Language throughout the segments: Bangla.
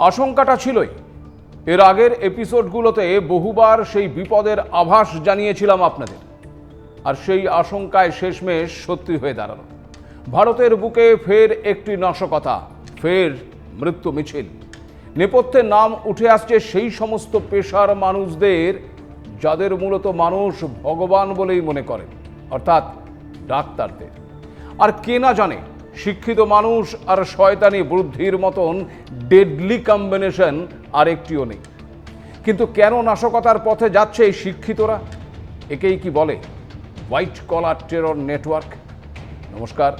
আশঙ্কাটা ছিলই। এর আগের এপিসোডগুলোতে বহুবার সেই বিপদের আভাস জানিয়েছিলাম আপনাদের। আর সেই আশঙ্কায় শেষমেশ সত্যি হয়ে দাঁড়াল। ভারতের বুকে ফের একটি নাশকতা, ফের মৃত্যু মিছিল। নেপথ্যে নাম উঠে আসছে সেই সমস্ত পেশার মানুষদের, যাদের মূলত মানুষ ভগবান বলেই মনে করে অর্থাৎ ডাক্তারদের। আর কে না জানে শিক্ষিত মানুষ আর শয়তানি বুদ্ধির মতন ডেডলি কম্বিনেশন আর একটিও নেই। কিন্তু কেন নাশকতার পথে যাচ্ছে এই শিক্ষিতরা? একেই কি বলে? হোয়াইট কলার টেরর নেটওয়ার্ক নমস্কার,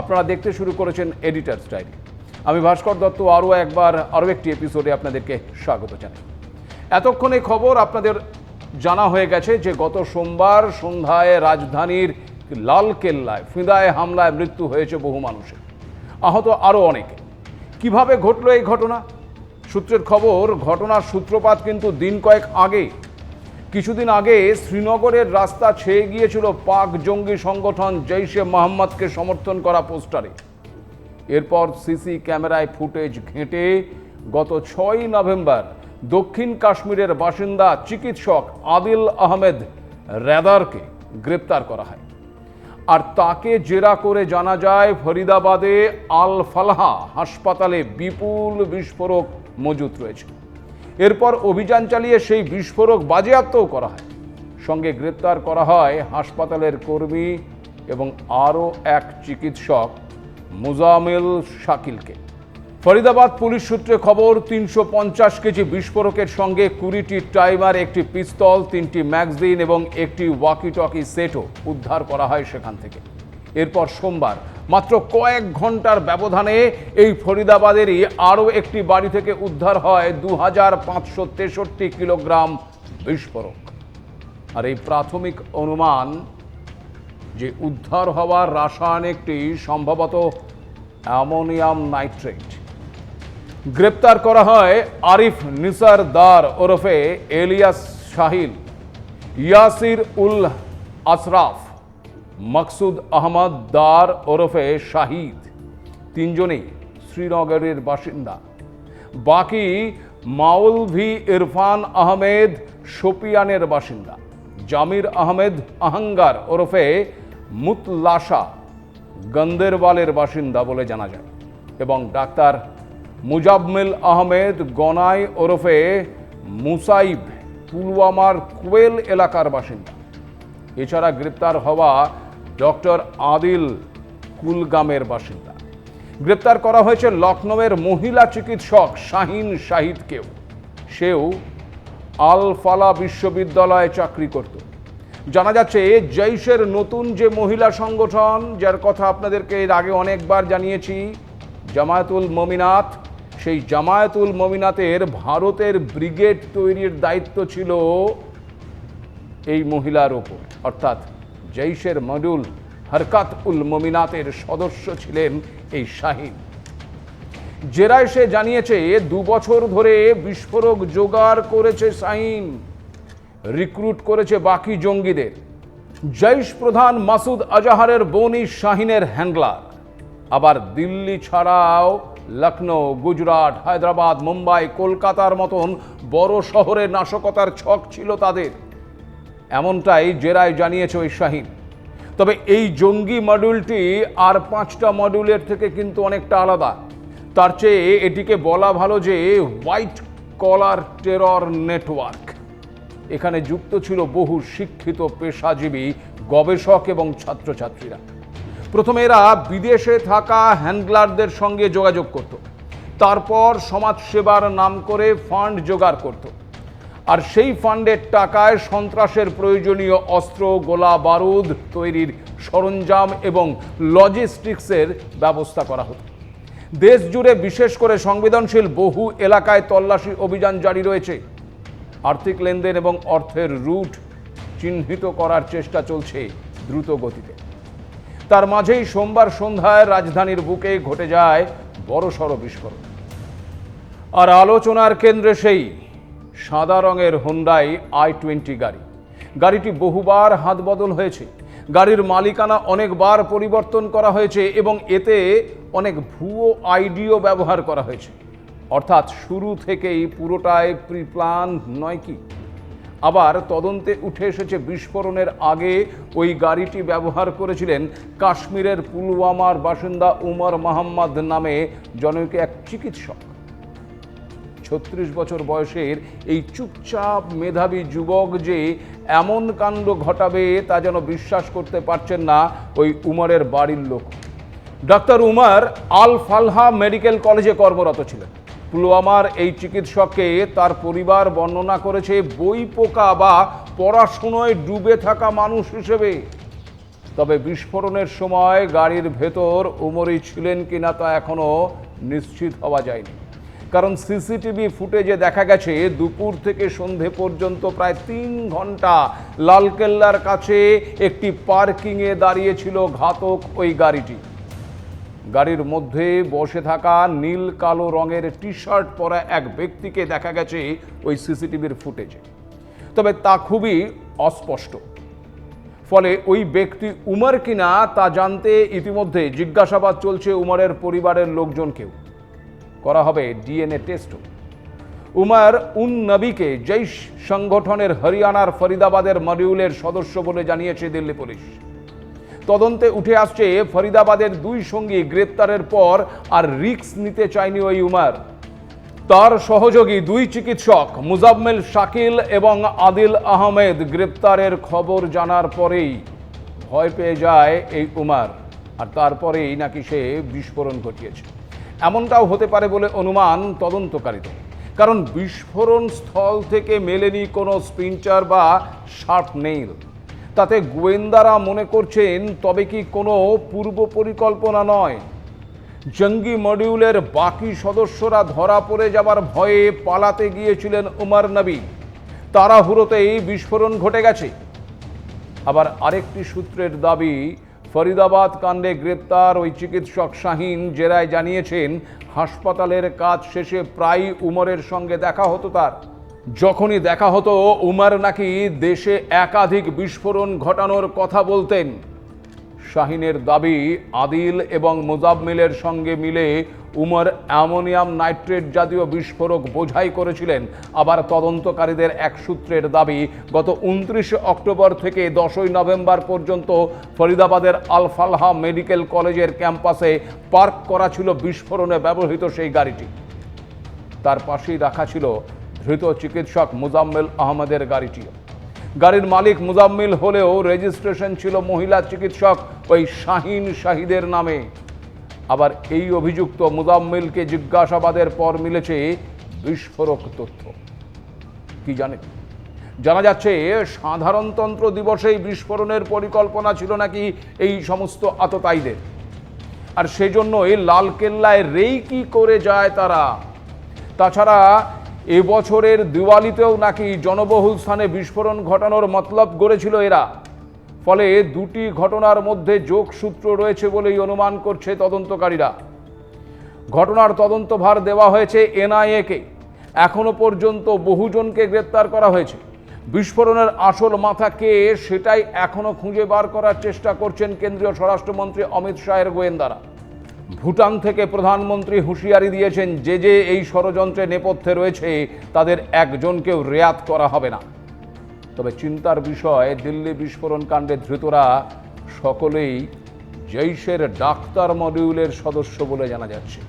আপনারা দেখতে শুরু করেছেন এডিটার স্টাইল আমি ভাস্কর দত্ত, আরও একবার, আরও একটি এপিসোডে আপনাদেরকে স্বাগত জানাই। এতক্ষণে খবর আপনাদের জানা হয়ে গেছে যে গত সোমবার সন্ধ্যায় রাজধানীর লাল কেল্লায়, ফিদায় হামলায় মৃত্যু হয়েছে বহু মানুষের। আহত আরও অনেকে। কীভাবে ঘটলো এই ঘটনা? সূত্রের খবর, ঘটনার সূত্রপাত কিন্তু দিন কয়েক আগে। কিছুদিন আগে শ্রীনগরের রাস্তা ছেয়ে গিয়েছিল পাক জঙ্গি সংগঠন জৈশে মোহাম্মদকে সমর্থন করা পোস্টারে। এরপর সিসি ক্যামেরায় ফুটেজ ঘেঁটে গত ছয়ই নভেম্বর দক্ষিণ কাশ্মীরের বাসিন্দা চিকিৎসক আদিল আহমেদ রেদারকে গ্রেপ্তার করা হয়। আর তাকে জেরা করে জানা যায় ফরিদাবাদে আল ফালহা হাসপাতালে বিপুল বিস্ফোরক মজুত রয়েছে। এরপর অভিযান চালিয়ে সেই বিস্ফোরক বাজেয়াপ্তও করা হয়। সঙ্গে গ্রেপ্তার করা হয় হাসপাতালের কর্মী এবং আরও এক চিকিৎসক, মুজামিল শাকিলকে। ফরিদাবাদ পুলিশ সূত্রে খবর, তিনশো পঞ্চাশ কেজি বিস্ফোরকের সঙ্গে কুড়িটি টাইমার, একটি পিস্তল, তিনটি ম্যাগজিন এবং একটি ওয়াকি টকি সেটও উদ্ধার করা হয় সেখান থেকে। এরপর সোমবার, মাত্র কয়েক ঘণ্টার ব্যবধানে এই ফরিদাবাদেরই আরও একটি বাড়ি থেকে উদ্ধার হয় দু হাজার পাঁচশো তেষট্টি কিলোগ্রাম বিস্ফোরক। আর এই প্রাথমিক অনুমান যে উদ্ধার হওয়ার রাসায়নিকটি সম্ভবত অ্যামোনিয়াম নাইট্রেট। গ্রেপ্তার করা হয় আরিফ নিসার দার ওরফে এলিয়াস শাহিল, ইয়াসির উল আশরাফ, মকসুদ আহমদ দার ওরফে শাহিদ। তিনজনেই শ্রীনগরের বাসিন্দা। বাকি মাউলভি ইরফান আহমেদ শোপিয়ানের বাসিন্দা। জামির আহমেদ আহঙ্গার ওরফে মুতলাশা গন্দেরওয়ালের বাসিন্দা বলে জানা যায়। এবং ডাক্তার মুজাম্মিল আহমেদ গনাই ওরফে মুসাইব পুলওয়ামার কুয়েল এলাকার বাসিন্দা। এছাড়া গ্রেপ্তার হওয়া ডক্টর আদিল কুলগামের বাসিন্দা। গ্রেপ্তার করা হয়েছে লখনৌয়ের মহিলা চিকিৎসক শাহিন শাহিদকেও। সেও আল ফালা বিশ্ববিদ্যালয়ে চাকরি করত। জানা যাচ্ছে, জৈশের নতুন যে মহিলা সংগঠন, যার কথা আপনাদেরকে এর আগে অনেকবার জানিয়েছি, জামায়াতুল মমিনাত সেই জামায়াতুল মমিনাতের ভারতের ব্রিগেড তৈরির দায়িত্ব ছিল এই মহিলার ওপর। অর্থাৎ জৈশের মডুল হরকাত উল মমিনাতের সদস্য ছিলেন এই শাহিন। জেরায় সে জানিয়েছে, দু বছর ধরে বিস্ফোরক জোগাড় করেছে শাহিন, রিক্রুট করেছে বাকি জঙ্গিদের। জৈশ প্রধান মাসুদ আজাহারের বনি শাহিনের হ্যান্ডলার। আবার দিল্লি ছাড়াও লখনৌ, গুজরাট, হায়দ্রাবাদ, মুম্বাই, কলকাতার মতন বড় শহরে নাশকতার ছক ছিল তাদের। এমনটাই জেরায় জানিয়েছে ওই শাহিন। তবে এই জঙ্গি মডিউলটি আর পাঁচটা মডিউলের থেকে কিন্তু অনেকটা আলাদা। তার চেয়ে এটিকে বলা ভালো যে হোয়াইট কলার টেরর নেটওয়ার্ক। এখানে যুক্ত ছিল বহু শিক্ষিত পেশাজীবী, গবেষক এবং ছাত্রছাত্রীরা। প্রথমে এরা বিদেশে থাকা হ্যান্ডলারদের সঙ্গে যোগাযোগ করত। তারপর সমাজসেবার নাম করে ফান্ড জোগাড় করত। আর সেই ফান্ডের টাকায় সন্ত্রাসের প্রয়োজনীয় অস্ত্র, গোলা বারুদ তৈরির সরঞ্জাম এবং লজিস্টিক্সের ব্যবস্থা করা হতো। দেশ জুড়ে বিশেষ করে সংবেদনশীল বহু এলাকায় তল্লাশি অভিযান জারি রয়েছে। আর্থিক লেনদেন এবং অর্থের রুট চিহ্নিত করার চেষ্টা চলছে দ্রুত গতিতে। তার মাঝেই সোমবার সন্ধ্যায় রাজধানীর বুকে ঘটে যায় বড়সড় বিস্ফোরণ। আর আলোচনার কেন্দ্রে সেই সাদা রঙের হোন্ডাই আই টোয়েন্টি গাড়ি। গাড়িটি বহুবার হাত বদল হয়েছে। গাড়ির মালিকানা অনেকবার পরিবর্তন করা হয়েছে এবং এতে অনেক ভুয়ো আইডিও ব্যবহার করা হয়েছে। অর্থাৎ শুরু থেকেই পুরোটাই প্রিপ্লান নয় কি? আবার তদন্তে উঠে এসেছে বিস্ফোরণের আগে ওই গাড়িটি ব্যবহার করেছিলেন কাশ্মীরের পুলওয়ামার বাসিন্দা উমর মাহমদ নামে জনৈক এক চিকিৎসক। ছত্রিশ বছর বয়সের এই চুপচাপ মেধাবী যুবক যে এমন কাণ্ড ঘটাবে তা যেন বিশ্বাস করতে পারছেন না ওই উমরের বাড়ির লোক। ডাক্তার উমার আল ফালহা মেডিকেল কলেজে কর্মরত ছিলেন। পুলওয়ামার এই চিকিৎসককে তার পরিবার বর্ণনা করেছে, বই পোকা বা পড়াশুনোয় ডুবে থাকা মানুষ হিসেবে। তবে বিস্ফোরণের সময় গাড়ির ভেতর উমরই ছিলেন কিনা তা এখনও নিশ্চিত হওয়া যায়নি। কারণ সিসিটিভি ফুটেজে দেখা গেছে, দুপুর থেকে সন্ধে পর্যন্ত প্রায় তিন ঘণ্টা লালকেল্লার কাছে একটি পার্কিংয়ে দাঁড়িয়েছিল ঘাতক ওই গাড়িটি। গাড়ির মধ্যে বসে থাকা নীল কালো রঙের টি শার্ট পরা এক ব্যক্তিকে দেখা গেছে ওই সিসিটিভির ফুটেজে। তবে তা খুবই অস্পষ্ট। ফলে ওই ব্যক্তি উমর কিনা তা জানতে ইতিমধ্যে জিজ্ঞাসাবাদ চলছে উমরের পরিবারের লোকজনকেও। করা হবে ডিএনএ টেস্টও। উমর উন নবীকে জৈশ সংগঠনের হরিয়ানার ফরিদাবাদের মডিউলের সদস্য বলে জানিয়েছে দিল্লি পুলিশ। তদন্তে উঠে আসছে ফরিদাবাদের দুই সঙ্গী গ্রেপ্তারের পর আর রিক্স নিতে চায়নি ওই উমার। তার সহযোগী দুই চিকিৎসক, মুজাম্মেল শাকিল এবং আদিল আহমেদ, গ্রেপ্তারের খবর জানার পরেই ভয় পেয়ে যায় এই উমার। আর তারপরেই নাকি সে বিস্ফোরণ ঘটিয়েছে। এমনটাও হতে পারে বলে অনুমান তদন্তকারীদের। কারণ বিস্ফোরণ স্থল থেকে মেলেনি কোনো স্পিঞ্চার বা শার্প নেইল তাতে গোয়েন্দারা মনে করছেন, তবে কি কোনো পূর্ব পরিকল্পনা নয়। জঙ্গি মডিউলের বাকি সদস্যরা ধরা পড়ে যাবার ভয়ে পালাতে গিয়েছিলেন উমর নবী। তাড়াহুড়োতেই বিস্ফোরণ ঘটে গেছে। আবার আরেকটি সূত্রের দাবি, ফরিদাবাদ কাণ্ডে গ্রেপ্তার ওই চিকিৎসক শাহিন জেরায় জানিয়েছেন, হাসপাতালের কাজ শেষে প্রায়ই উমরের সঙ্গে দেখা হতো তার। যখনই দেখা হতো উমর নাকি দেশে একাধিক বিস্ফোরণ ঘটানোর কথা বলতেন, শাহিনের দাবি আদিল এবং মোজাম্মিলের সঙ্গে মিলে উমর অ্যামোনিয়াম নাইট্রেট জাতীয় বিস্ফোরক বোঝাই করেছিলেন। আবার তদন্তকারীদের এক সূত্রের দাবি, গত উনত্রিশে অক্টোবর থেকে দশই নভেম্বর পর্যন্ত ফরিদাবাদের আলফালহা মেডিকেল কলেজের ক্যাম্পাসে পার্ক করা ছিল বিস্ফোরণে ব্যবহৃত সেই গাড়িটি। তার পাশেই রাখা ছিল ধৃত চিকিৎসক মুজাম্মেল আহমদের গাড়িটিও গাড়ির মালিক মুজাম্মিল হলেও রেজিস্ট্রেশন ছিল মহিলা চিকিৎসক ওই শাহিন শাহিদের নামে। আবার এই অভিযুক্ত মুজাম্মিলকে জিজ্ঞাসাবাদের পর মিলেছে বিস্ফোরক তথ্য। কি জানেন? জানা যাচ্ছে, সাধারণতন্ত্র দিবসেই বিস্ফোরণের পরিকল্পনা ছিল নাকি এই সমস্ত আততায়ীদের। আর সেজন্যই লালকেল্লায় রেই কি করে যায় তারা। তাছাড়া এবছরের দিওয়ালিতেও নাকি জনবহুল স্থানে বিস্ফোরণ ঘটানোর মতলব গড়েছিল এরা। ফলে দুটি ঘটনার মধ্যে যোগসূত্র রয়েছে বলেই অনুমান করছে তদন্তকারীরা। ঘটনার তদন্তভার দেওয়া হয়েছে এনআইএকে। এখনও পর্যন্ত বহুজনকে গ্রেপ্তার করা হয়েছে। বিস্ফোরণের আসল মাথা কে, সেটাই এখনও খুঁজে বার করার চেষ্টা করছেন কেন্দ্রীয় স্বরাষ্ট্রমন্ত্রী অমিত শাহের গোয়েন্দারা। ভুটান থেকে প্রধানমন্ত্রী হুঁশিয়ারি দিয়েছেন, যে যে এই ষড়যন্ত্রে নেপথ্যে রয়েছে, তাদের একজনকেও রেয়াত করা হবে না। তবে চিন্তার বিষয়, দিল্লি বিস্ফোরণ কাণ্ডে ধৃতরা সকলেই জৈশের ডাক্তার মডিউলের সদস্য বলে জানা যাচ্ছে।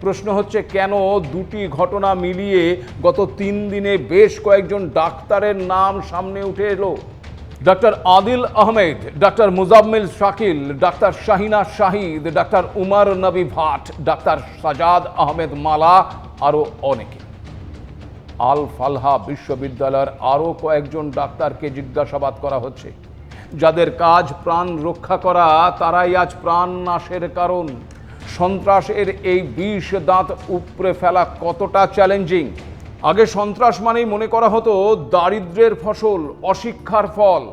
প্রশ্ন হচ্ছে, কেন দুটি ঘটনা মিলিয়ে গত তিন দিনে বেশ কয়েকজন ডাক্তারের নাম সামনে উঠে এলো? ডাক্তার আদিল আহমেদ ডাক্তার মুজাম্মিল শাকিল ডাক্তার শাহিনা শাহিদ ডাক্তার উমর নবী ভাট ডাক্তার সাজাদ আহমেদ মালা আরও অনেকে। আল ফালহা বিশ্ববিদ্যালয়ের আরও কয়েকজন ডাক্তারকে জিজ্ঞাসাবাদ করা হচ্ছে। যাদের কাজ প্রাণ রক্ষা করা, তারাই আজ প্রাণ নাশের কারণ। সন্ত্রাসের এই বিষ দাঁত উপড়ে ফেলা কতটা চ্যালেঞ্জিং আগে সন্ত্রাস মানেই মনে করা হতো দারিদ্র্যের ফসল, অশিক্ষার ফল।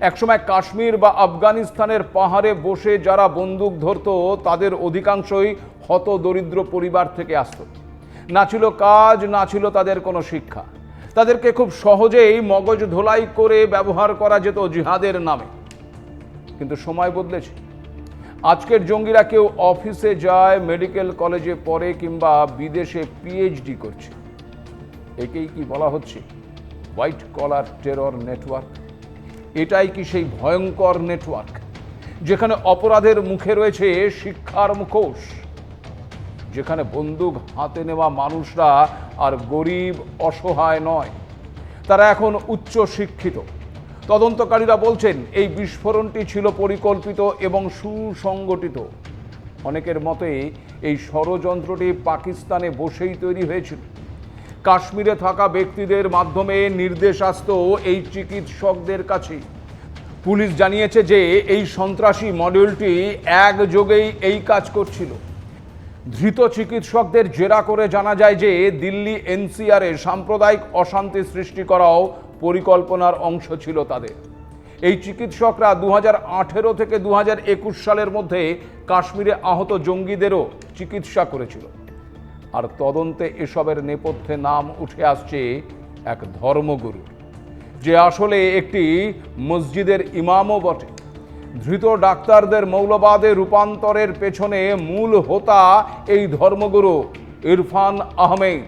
একসময় কাশ্মীর বা আফগানিস্তানের পাহাড়ে বসে যারা বন্দুক ধরতো, তাদের অধিকাংশই হত দরিদ্র পরিবার থেকে আসতো। না ছিল কাজ, না ছিল তাদের কোনো শিক্ষা। তাদেরকে খুব সহজেই মগজ ধোলাই করে ব্যবহার করা যেত জিহাদের নামে। কিন্তু সময় বদলেছে। আজকের জঙ্গিরা কেউ অফিসে যায়, মেডিকেল কলেজে পড়ে কিংবা বিদেশে পিএইচডি করছে। একেই কি বলা হচ্ছে? হোয়াইট কলার টেরর নেটওয়ার্ক এটাই কি সেই ভয়ঙ্কর নেটওয়ার্ক যেখানে অপরাধের মুখে রয়েছে শিক্ষার মুখোশ। যেখানে বন্দুক হাতে নেওয়া মানুষরা আর গরিব অসহায় নয়। তারা এখন উচ্চ শিক্ষিত। তদন্তকারীরা বলছেন, এই বিস্ফোরণটি ছিল পরিকল্পিত এবং সুসংগঠিত। অনেকের মতে, এই ষড়যন্ত্রটি পাকিস্তানে বসেই তৈরি হয়েছিল। কাশ্মীরে থাকা ব্যক্তিদের মাধ্যমে নির্দেশ আসত এই চিকিৎসকদের কাছে। পুলিশ জানিয়েছে যে এই সন্ত্রাসী মডিউলটি একযোগেই এই কাজ করছিল। ধৃত চিকিৎসকদের জেরা করে জানা যায় যে দিল্লি এনসিআরে সাম্প্রদায়িক অশান্তি সৃষ্টি করাও পরিকল্পনার অংশ ছিল তাদের। এই চিকিৎসকরা দু হাজার আঠেরো থেকে দু হাজার একুশ সালের মধ্যে কাশ্মীরে আহত জঙ্গিদেরও চিকিৎসা করেছিল। আর তদন্তে এসবের নেপথ্যে নাম উঠে আসছে এক ধর্মগুরু। যে আসলে একটি মসজিদের ইমামও বটে। ধৃত ডাক্তারদের মৌলবাদে রূপান্তরের পেছনে মূল হোতা এই ধর্মগুরু ইরফান আহমেদ।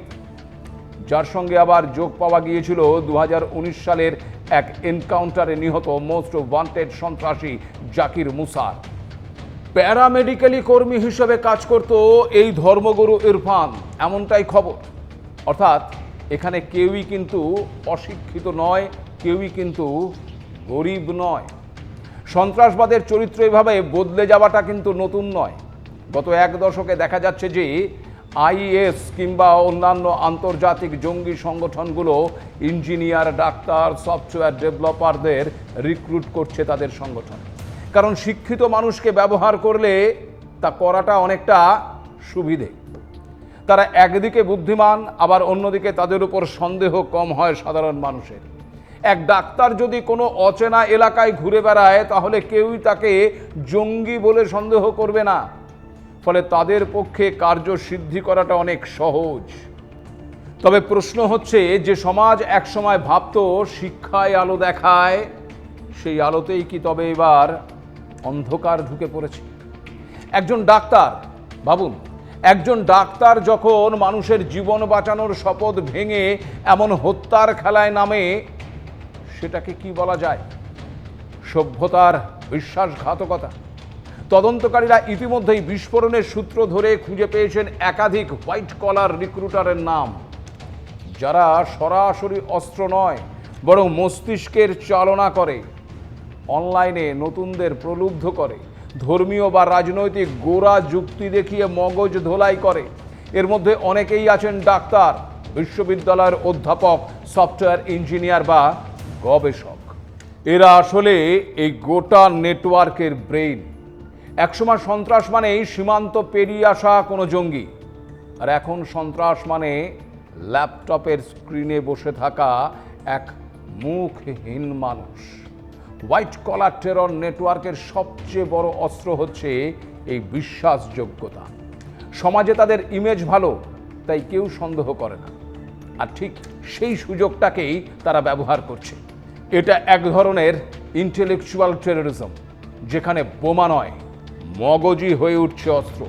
যার সঙ্গে আবার যোগ পাওয়া গিয়েছিল দু হাজার উনিশ সালের এক এনকাউন্টারে নিহত মোস্ট ওয়ান্টেড সন্ত্রাসী জাকির মুসার। প্যারামেডিক্যালি কর্মী হিসেবে কাজ করত এই ধর্মগুরু ইরফান, এমনটাই খবর। অর্থাৎ এখানে কেউই কিন্তু অশিক্ষিত নয়, কেউই কিন্তু গরিব নয়। সন্ত্রাসবাদের চরিত্র এভাবে বদলে যাওয়াটা কিন্তু নতুন নয়। গত এক দশকে দেখা যাচ্ছে যে আইএস কিংবা অন্যান্য আন্তর্জাতিক জঙ্গি সংগঠনগুলো ইঞ্জিনিয়ার, ডাক্তার, সফটওয়্যার ডেভেলপারদের রিক্রুট করছে তাদের সংগঠন। কারণ শিক্ষিত মানুষকে ব্যবহার করলে তা করাটা অনেকটা সুবিধে। তারা একদিকে বুদ্ধিমান, আবার অন্যদিকে তাদের উপর সন্দেহ কম হয় সাধারণ মানুষের। এক ডাক্তার যদি কোনো অচেনা এলাকায় ঘুরে বেড়ায়, তাহলে কেউই তাকে জঙ্গি বলে সন্দেহ করবে না। ফলে তাদের পক্ষে কার্য সিদ্ধি করাটা অনেক সহজ। তবে প্রশ্ন হচ্ছে, যে সমাজ একসময় ভাবত, শিক্ষায় আলো দেখায়, সেই আলোতেই কি তবে এবার অন্ধকার ঢুকে পড়েছে। একজন ডাক্তার, ভাবুন, একজন ডাক্তার যখন মানুষের জীবন বাঁচানোর শপথ ভেঙে এমন হত্যার খেলায় নামে, সেটাকে কি বলা যায়? সভ্যতার বিশ্বাসঘাতকতা। তদন্তকারীরা ইতিমধ্যেই বিস্ফোরণের সূত্র ধরে খুঁজে পেয়েছেন একাধিক হোয়াইট কলার রিক্রুটারের নাম। যারা সরাসরি অস্ত্র নয়, বরং মস্তিষ্কের চালনা করে। অনলাইনে নতুনদের প্রলুব্ধ করে। ধর্মীয় বা রাজনৈতিক গোড়া যুক্তি দেখিয়ে মগজ ধোলাই করে। এর মধ্যে অনেকেই আছেন ডাক্তার, বিশ্ববিদ্যালয়ের অধ্যাপক, সফটওয়্যার ইঞ্জিনিয়ার বা গবেষক। এরা আসলে এই গোটা নেটওয়ার্কের ব্রেইন। একসময় সন্ত্রাস মানেই সীমান্ত পেরিয়ে আসা কোনো জঙ্গি। আর এখন সন্ত্রাস মানে ল্যাপটপের স্ক্রিনে বসে থাকা এক মুখহীন মানুষ। হোয়াইট কলার টেরর নেটওয়ার্কের সবচেয়ে বড় অস্ত্র হচ্ছে এই বিশ্বাসযোগ্যতা। সমাজে তাদের ইমেজ ভালো, তাই কেউ সন্দেহ করে না। আর ঠিক সেই সুযোগটাকেই তারা ব্যবহার করছে। এটা এক ধরনের ইন্টেলেকচুয়াল টেরোরিজম যেখানে বোমা নয় মগজি হয়ে উঠছে অস্ত্র।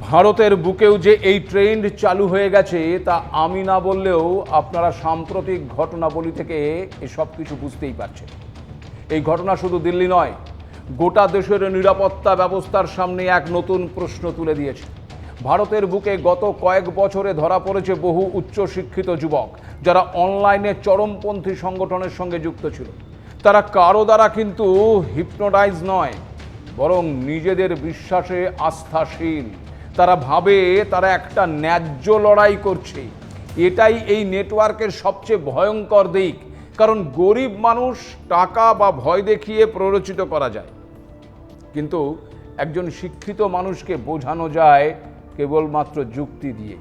ভারতের বুকেও যে এই ট্রেন্ড চালু হয়ে গেছে, তা আমি না বললেও আপনারা সাম্প্রতিক ঘটনাবলী থেকে এসব কিছু বুঝতেই পারছেন। এই ঘটনা শুধু দিল্লি নয়, গোটা দেশের নিরাপত্তা ব্যবস্থার সামনে এক নতুন প্রশ্ন তুলে দিয়েছে। ভারতের বুকে গত কয়েক বছরে ধরা পড়েছে বহু উচ্চশিক্ষিত যুবক যারা অনলাইনে চরমপন্থী সংগঠনের সঙ্গে যুক্ত ছিল। তারা কারও দ্বারা কিন্তু হিপনোটাইজ নয়, বরং নিজেদের বিশ্বাসে আস্থাশীল। তারা ভাবে তারা একটা ন্যায্য লড়াই করছে। এটাই এই নেটওয়ার্কের সবচেয়ে ভয়ঙ্কর দিক। কারণ গরিব মানুষ টাকা বা ভয় দেখিয়ে প্ররোচিত করা যায়। কিন্তু একজন শিক্ষিত মানুষকে বোঝানো যায় কেবলমাত্র যুক্তি দিয়ে।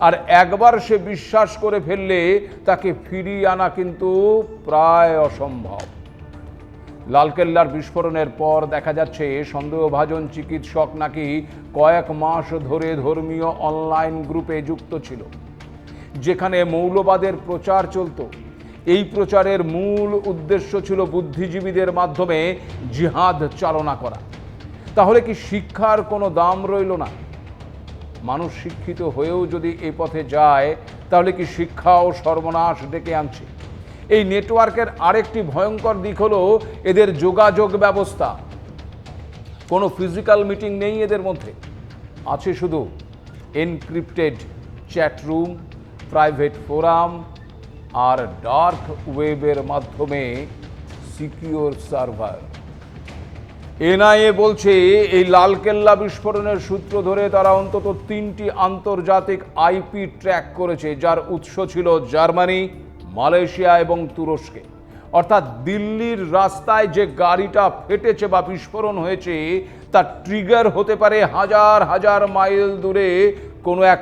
আর একবার সে বিশ্বাস করে ফেললে তাকে ফিরিয়ে আনা কিন্তু প্রায় অসম্ভব। লালকেল্লার বিস্ফোরণের পর দেখা যাচ্ছে সন্দেহভাজন চিকিৎসক নাকি কয়েক মাস ধরে ধর্মীয় অনলাইন গ্রুপে যুক্ত ছিল, যেখানে মৌলবাদের প্রচার চলতো। এই প্রচারের মূল উদ্দেশ্য ছিল বুদ্ধিজীবীদের মাধ্যমে জিহাদ চালনা করা। তাহলে কি শিক্ষার কোনো দাম রইল না? মানুষ শিক্ষিত হয়েও যদি এ পথে যায়, তাহলে কি শিক্ষা ও সর্বনাশ ডেকে আনছে? এই নেটওয়ার্কের আরেকটি ভয়ঙ্কর দিক হলো এদের যোগাযোগ ব্যবস্থা। কোনো ফিজিক্যাল মিটিং নেই এদের মধ্যে। আছে শুধু encrypted chat room, private forum আর ডার্ক ওয়েবের মাধ্যমে সিকিওর সার্ভার। এনআইএ বলছে, এই লালকেল্লা বিস্ফোরণের সূত্র ধরে তারা অন্তত তিনটি আন্তর্জাতিক আইপি ট্র্যাক করেছে, যার উৎস ছিল জার্মানি, মালয়েশিয়া এবং তুরস্কে। অর্থাৎ দিল্লির রাস্তায় যে গাড়িটা ফেটেছে বা বিস্ফোরণ হয়েছে, তা ট্রিগার হতে পারে হাজার হাজার মাইল দূরে কোনো এক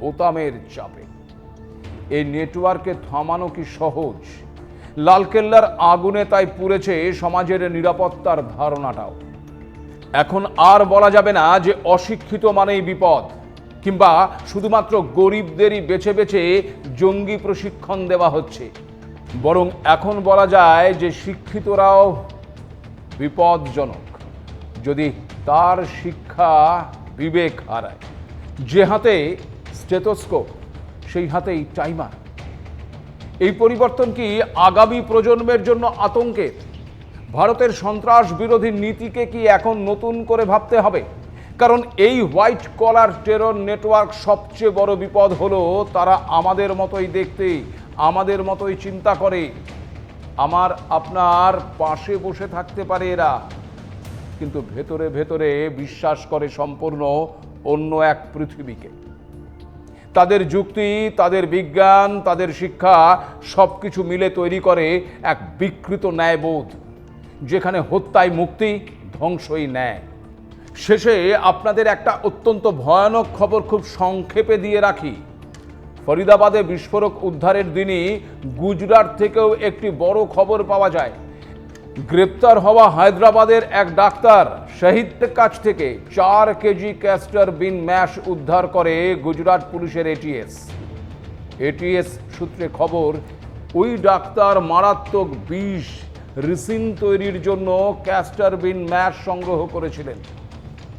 বোতামের চাপে। এই নেটওয়ার্কে থামানো কি সহজ? লালকেল্লার আগুনে তাই পুড়েছে সমাজের নিরাপত্তার ধারণাটাও। এখন আর বলা যাবে না যে অশিক্ষিত মানেই বিপদ, কিংবা শুধুমাত্র গরিবদেরই বেছে বেছে জঙ্গি প্রশিক্ষণ দেওয়া হচ্ছে। বরং এখন বলা যায় যে শিক্ষিতরাও বিপদজনক যদি তার শিক্ষা বিবেক হারায়। যে হাতে স্টেথোস্কোপ সেই হাতেই টাইমার এই পরিবর্তন কি আগামী প্রজন্মের জন্য আতঙ্কের? ভারতের সন্ত্রাস বিরোধী নীতিকে কি এখন নতুন করে ভাবতে হবে? কারণ এই হোয়াইট কলার টেরর নেটওয়ার্ক সবচেয়ে বড় বিপদ হলো তারা আমাদের মতোই দেখতে, আমাদের মতোই চিন্তা করে। আমার, আপনার পাশে বসে থাকতে পারে এরা। কিন্তু ভেতরে ভেতরে বিশ্বাস করে সম্পূর্ণ অন্য এক পৃথিবীকে। তাদের যুক্তি, তাদের বিজ্ঞান, তাদের শিক্ষা সব কিছু মিলে তৈরি করে এক বিকৃত ন্যায়বোধ, যেখানে হত্যায় মুক্তি, ধ্বংসই ন্যায়। শেষে আপনাদের একটা অত্যন্ত ভয়ানক খবর খুব সংক্ষেপে দিয়ে রাখি। ফরিদাবাদে বিস্ফোরক উদ্ধারের দিনই গুজরাট থেকেও একটি বড় খবর পাওয়া যায়। গ্রেপ্তার হওয়া হায়দ্রাবাদের এক ডাক্তার শহীদের কাছ থেকে চার কেজি ক্যাস্টার বিন ম্যাশ উদ্ধার করে গুজরাট পুলিশের এটিএস। এটিএস সূত্রে খবর, ওই ডাক্তার মারাত্মক বিষ, রিসিন তৈরির জন্য ক্যাস্টার বিন ম্যাশ সংগ্রহ করেছিলেন।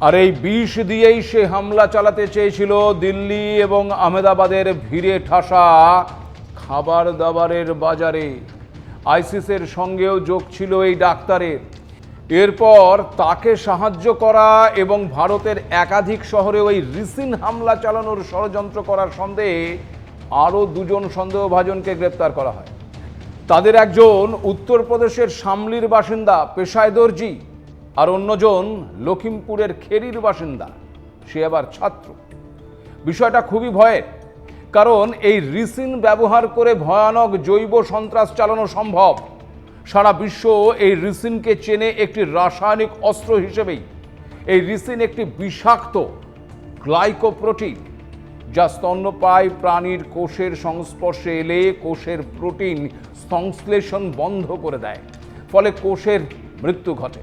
আর এই বিষ দিয়েই সে হামলা চালাতে চেয়েছিল দিল্লি এবং আহমেদাবাদের ভিড়ে ঠাসা খাবার দাবারের বাজারে। আইসিসের সঙ্গেও যোগ ছিল এই ডাক্তারের। এরপর তাকে সাহায্য করা এবং ভারতের একাধিক শহরে ওই রিসিন হামলা চালানোর ষড়যন্ত্র করার সন্দেহে আরও দুজন সন্দেহভাজনকে গ্রেপ্তার করা হয়। তাদের একজন উত্তরপ্রদেশের শামলির বাসিন্দা পেশায় দর্জি আর অন্যজন লখিমপুরের খেরির বাসিন্দা, সে আবার ছাত্র। বিষয়টা খুবই ভয়ের। কারণ এই রিসিন ব্যবহার করে ভয়ানক জৈব সন্ত্রাস চালানো সম্ভব। সারা বিশ্ব এই রিসিনকে চেনে একটি রাসায়নিক অস্ত্র হিসেবেই। এই রিসিন একটি বিষাক্ত গ্লাইকোপ্রোটিন, যা স্তন্যপায়ী প্রাণীর কোষের সংস্পর্শে এলে কোষের প্রোটিন সংশ্লেষণ বন্ধ করে দেয়, ফলে কোষের মৃত্যু ঘটে।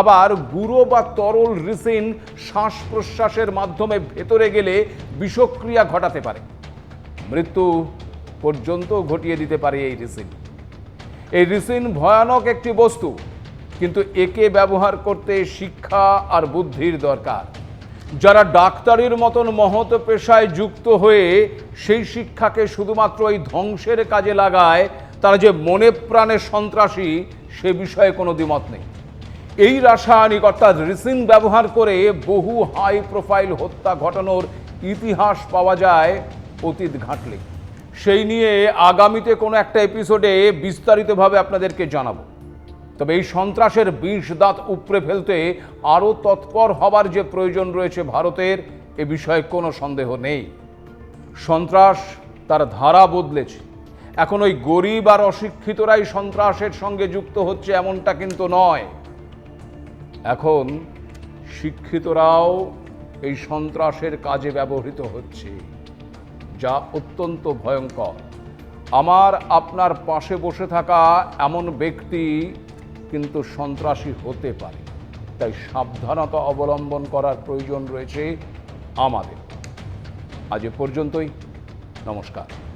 আবার গুঁড়ো বা তরল রিসিন শ্বাস প্রশ্বাসের মাধ্যমে ভেতরে গেলে বিষক্রিয়া ঘটাতে পারে। মৃত্যু পর্যন্ত ঘটিয়ে দিতে পারে এই রিসিন। এই রিসিন ভয়ানক একটি বস্তু, কিন্তু একে ব্যবহার করতে শিক্ষা আর বুদ্ধির দরকার। যারা ডাক্তারির মতন মহৎ পেশায় যুক্ত হয়ে সেই শিক্ষাকে শুধুমাত্র এই ধ্বংসের কাজে লাগায়, তারা যে মনে প্রাণে সন্ত্রাসী, সে বিষয়ে কোনো দ্বিমত নেই। এই রাসায়নিক অর্থাৎ রিসিন ব্যবহার করে বহু হাই প্রোফাইল হত্যা ঘটানোর ইতিহাস পাওয়া যায় অতীত ঘাটলে। সেই নিয়ে আগামীতে কোনো একটা এপিসোডে বিস্তারিতভাবে আপনাদেরকে জানাব। তবে এই সন্ত্রাসের বিষ দাঁত উপড়ে ফেলতে আরও তৎপর হবার যে প্রয়োজন রয়েছে ভারতের, এ বিষয়ে কোনো সন্দেহ নেই। সন্ত্রাস তার ধারা বদলেছে। এখন ওই গরিব আর অশিক্ষিতরাই সন্ত্রাসের সঙ্গে যুক্ত হচ্ছে এমনটা কিন্তু নয়। এখন শিক্ষিতরাও এই সন্ত্রাসের কাজে ব্যবহৃত হচ্ছে। যা অত্যন্ত ভয়ঙ্কর। আমার আপনার পাশে বসে থাকা এমন ব্যক্তি কিন্তু সন্ত্রাসী হতে পারে। তাই সাবধানতা অবলম্বন করার প্রয়োজন রয়েছে আমাদের। আজ এ পর্যন্তই। নমস্কার।